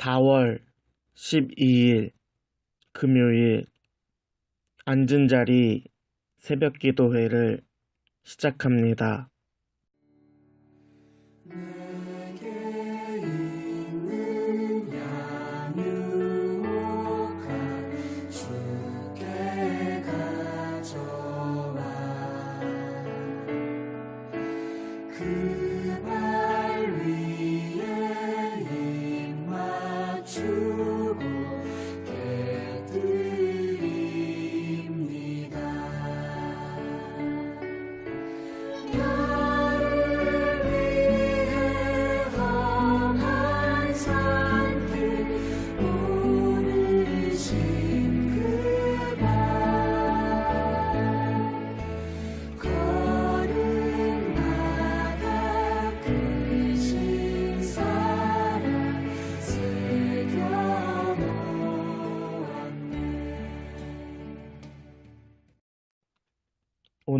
4월 12일 금요일 앉은 자리 새벽 기도회를 시작합니다.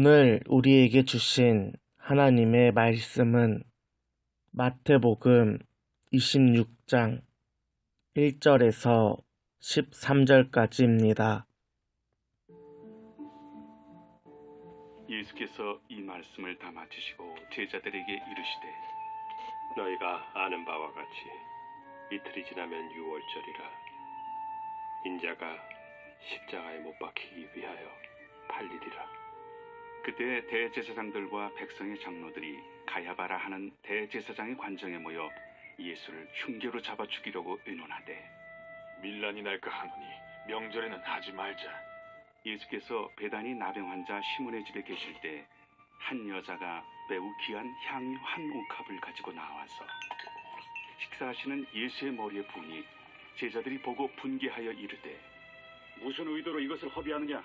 오늘 우리에게 주신 하나님의 말씀은 마태복음 26장 1절에서 13절까지입니다. 예수께서 이 말씀을 다 마치시고 제자들에게 이르시되 너희가 아는 바와 같이 이틀이 지나면 유월절이라 인자가 십자가에 못 박히기 위하여 팔리리라 그때 대제사장들과 백성의 장로들이 가야바라 하는 대제사장의 관정에 모여 예수를 흉계로 잡아 죽이려고 의논하되 밀란이 날까 하노니 명절에는 하지 말자. 예수께서 배단이 나병 환자 시몬의 집에 계실 때 한 여자가 매우 귀한 향유 한 옥합을 가지고 나와서 식사하시는 예수의 머리에 부니 제자들이 보고 분개하여 이르되 무슨 의도로 이것을 허비하느냐?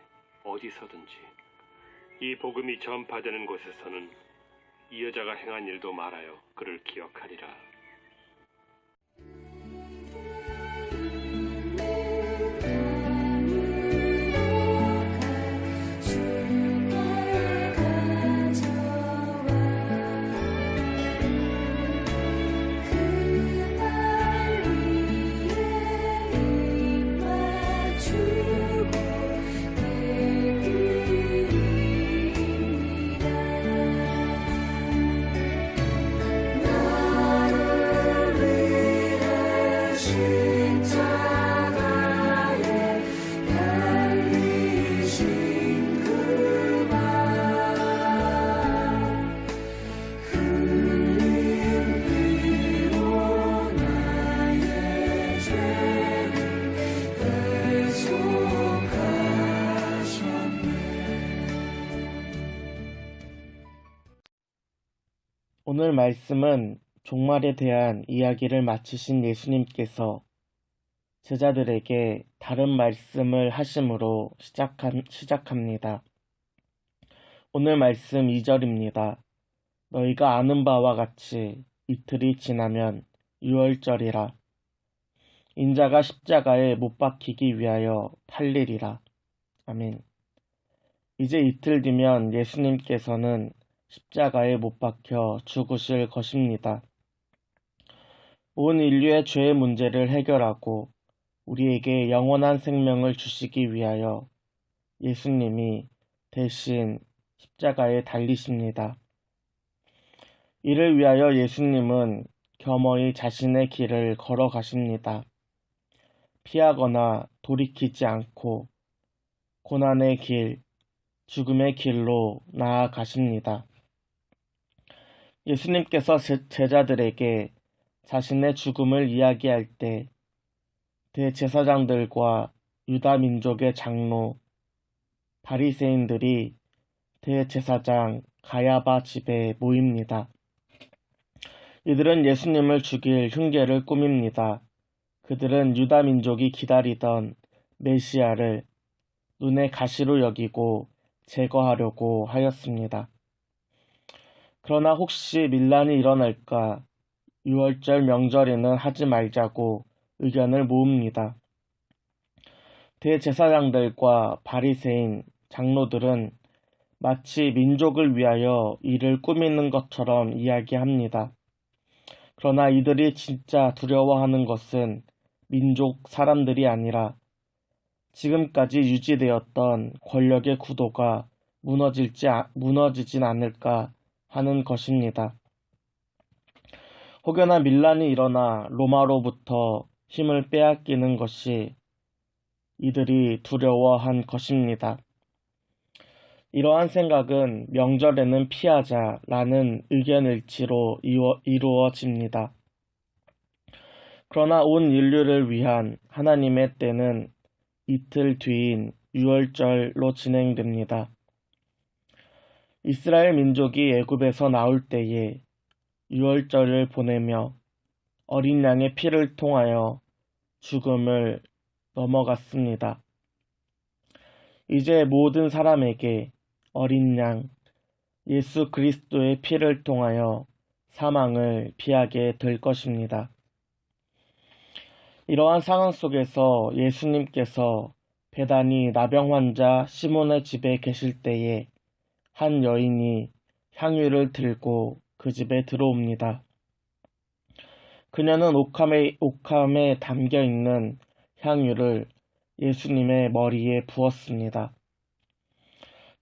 어디서든지 이 복음이 전파되는 곳에서는 이 여자가 행한 일도 말하여 그를 기억하리라. 오늘 말씀은 종말에 대한 이야기를 마치신 예수님께서 제자들에게 다른 말씀을 하심으로 시작한, 시작합니다. 오늘 말씀 2절입니다. 너희가 아는 바와 같이 이틀이 지나면 유월절이라. 인자가 십자가에 못 박히기 위하여 팔리리라. 아멘. 이제 이틀 뒤면 예수님께서는 십자가에 못 박혀 죽으실 것입니다. 온 인류의 죄의 문제를 해결하고 우리에게 영원한 생명을 주시기 위하여 예수님이 대신 십자가에 달리십니다. 이를 위하여 예수님은 겸허히 자신의 길을 걸어가십니다. 피하거나 돌이키지 않고 고난의 길, 죽음의 길로 나아가십니다. 예수님께서 제- 제자들에게 자신의 죽음을 이야기할 때 대제사장들과 유다 민족의 장로, 바리새인들이 대제사장 가야바 집에 모입니다. 이들은 예수님을 죽일 흉계를 꾸밉니다. 그들은 유다 민족이 기다리던 메시아를 눈의 가시로 여기고 제거하려고 하였습니다. 그러나 혹시 밀란이 일어날까 6월절 명절에는 하지 말자고 의견을 모읍니다. 대제사장들과 바리새인 장로들은 마치 민족을 위하여 일을 꾸미는 것처럼 이야기합니다. 그러나 이들이 진짜 두려워하는 것은 민족 사람들이 아니라 지금까지 유지되었던 권력의 구도가 무너질지, 아- 무너지진 않을까 하는 것입니다. 혹여나 밀란이 일어나 로마로부터 힘을 빼앗기는 것이 이들이 두려워한 것입니다. 이러한 생각은 명절에는 피하자라는 의견 일치로 이루어, 이루어집니다. 그러나 온 인류를 위한 하나님의 때는 이틀 뒤인 6월절로 진행됩니다. 이스라엘 민족이 애굽에서 나올 때에 6월절을 보내며 어린 양의 피를 통하여 죽음을 넘어갔습니다. 이제 모든 사람에게 어린 양 예수 그리스도의 피를 통하여 사망을 피하게 될 것입니다. 이러한 상황 속에서 예수님께서 배단이 나병 환자 시몬의 집에 계실 때에 한 여인이 향유를 들고 그 집에 들어옵니다. 그녀는 옥함에, 옥함에 담겨 있는 향유를 예수님의 머리에 부었습니다.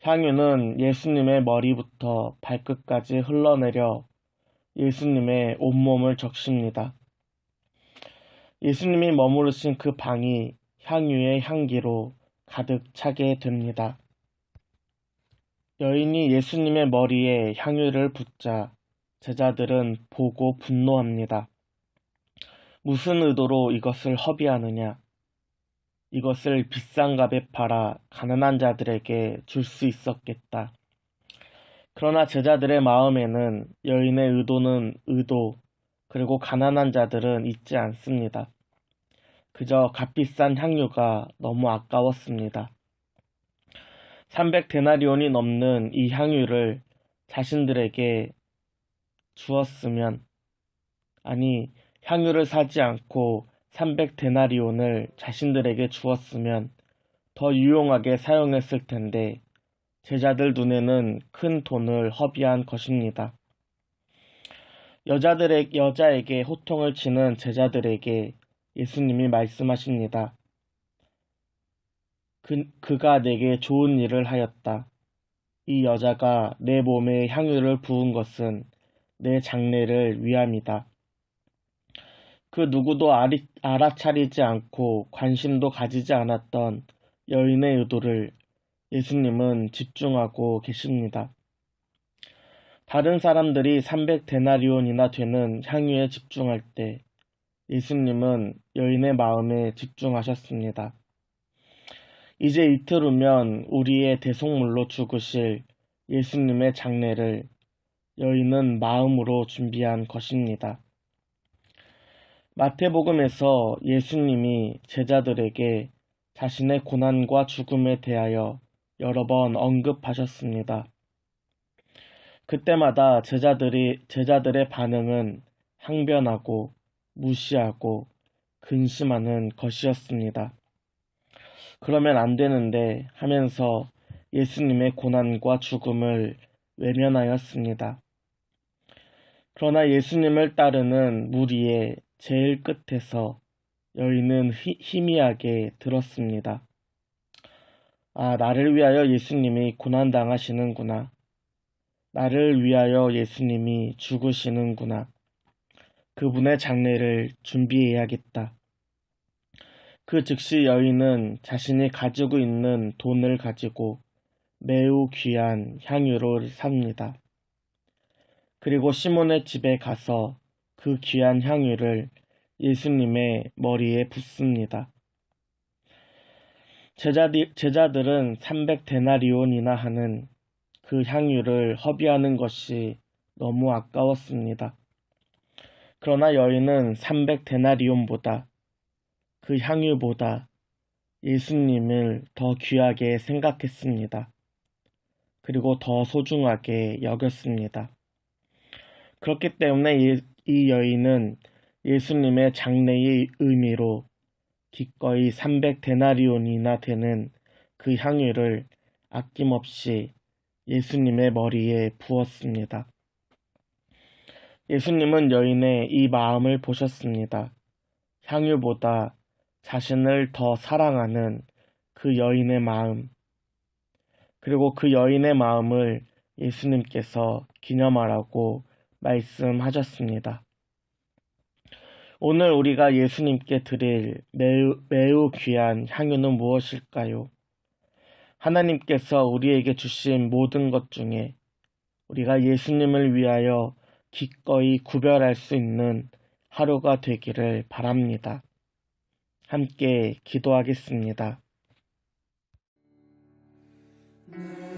향유는 예수님의 머리부터 발끝까지 흘러내려 예수님의 온몸을 적십니다. 예수님이 머무르신 그 방이 향유의 향기로 가득 차게 됩니다. 여인이 예수님의 머리에 향유를 붓자 제자들은 보고 분노합니다. 무슨 의도로 이것을 허비하느냐? 이것을 비싼 값에 팔아 가난한 자들에게 줄 수 있었겠다. 그러나 제자들의 마음에는 여인의 의도는 의도, 그리고 가난한 자들은 있지 않습니다. 그저 값비싼 향유가 너무 아까웠습니다. 300데나리온이 넘는 이 향유를 자신들에게 주었으면, 아니, 향유를 사지 않고 300데나리온을 자신들에게 주었으면 더 유용하게 사용했을 텐데 제자들 눈에는 큰 돈을 허비한 것입니다. 여자들의, 여자에게 호통을 치는 제자들에게 예수님이 말씀하십니다. 그, 그가 내게 좋은 일을 하였다. 이 여자가 내 몸에 향유를 부은 것은 내 장래를 위함이다. 그 누구도 아리, 알아차리지 않고 관심도 가지지 않았던 여인의 의도를 예수님은 집중하고 계십니다. 다른 사람들이 300데나리온이나 되는 향유에 집중할 때 예수님은 여인의 마음에 집중하셨습니다. 이제 이틀 후면 우리의 대속물로 죽으실 예수님의 장례를 여인은 마음으로 준비한 것입니다. 마태복음에서 예수님이 제자들에게 자신의 고난과 죽음에 대하여 여러 번 언급하셨습니다. 그때마다 제자들이, 제자들의 반응은 항변하고 무시하고 근심하는 것이었습니다. 그러면 안 되는데 하면서 예수님의 고난과 죽음을 외면하였습니다. 그러나 예수님을 따르는 무리의 제일 끝에서 여인은 희, 희미하게 들었습니다. 아, 나를 위하여 예수님이 고난당하시는구나. 나를 위하여 예수님이 죽으시는구나. 그분의 장례를 준비해야겠다. 그 즉시 여인은 자신이 가지고 있는 돈을 가지고 매우 귀한 향유를 삽니다. 그리고 시몬의 집에 가서 그 귀한 향유를 예수님의 머리에 붓습니다. 제자들, 제자들은 300데나리온이나 하는 그 향유를 허비하는 것이 너무 아까웠습니다. 그러나 여인은 300데나리온보다 그 향유보다 예수님을 더 귀하게 생각했습니다. 그리고 더 소중하게 여겼습니다. 그렇기 때문에 예- 이 여인은 예수님의 장래의 의미로 기꺼이 300데나리온이나 되는 그 향유를 아낌없이 예수님의 머리에 부었습니다. 예수님은 여인의 이 마음을 보셨습니다. 향유보다 자신을 더 사랑하는 그 여인의 마음, 그리고 그 여인의 마음을 예수님께서 기념하라고 말씀하셨습니다. 오늘 우리가 예수님께 드릴 매우, 매우 귀한 향유는 무엇일까요? 하나님께서 우리에게 주신 모든 것 중에 우리가 예수님을 위하여 기꺼이 구별할 수 있는 하루가 되기를 바랍니다. 함께 기도하겠습니다. 내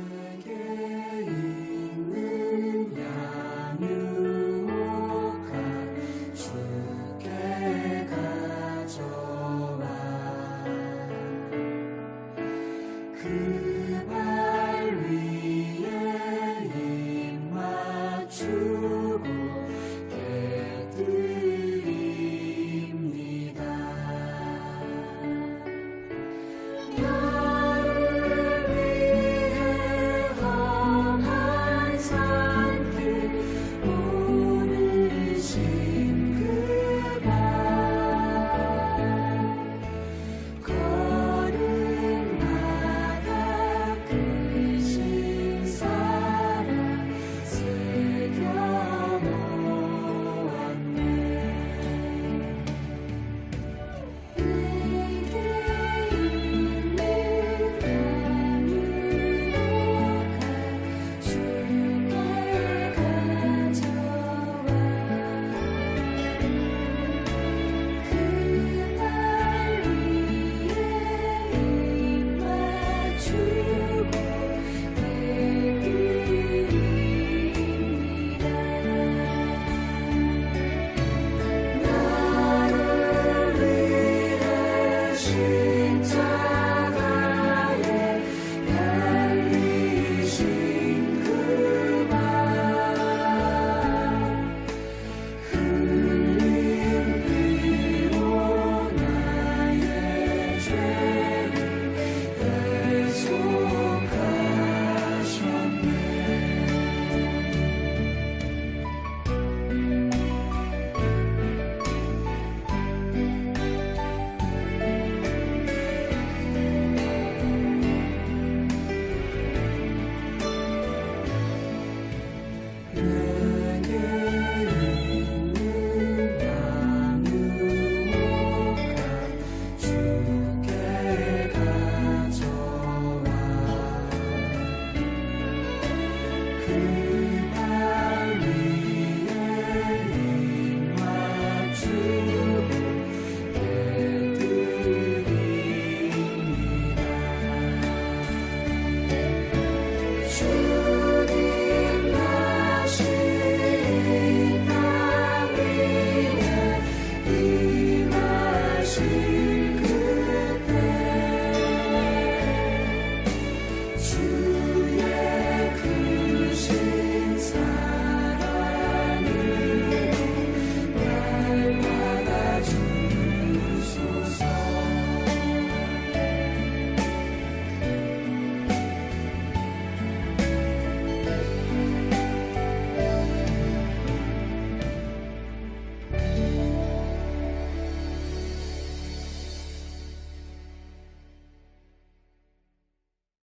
time.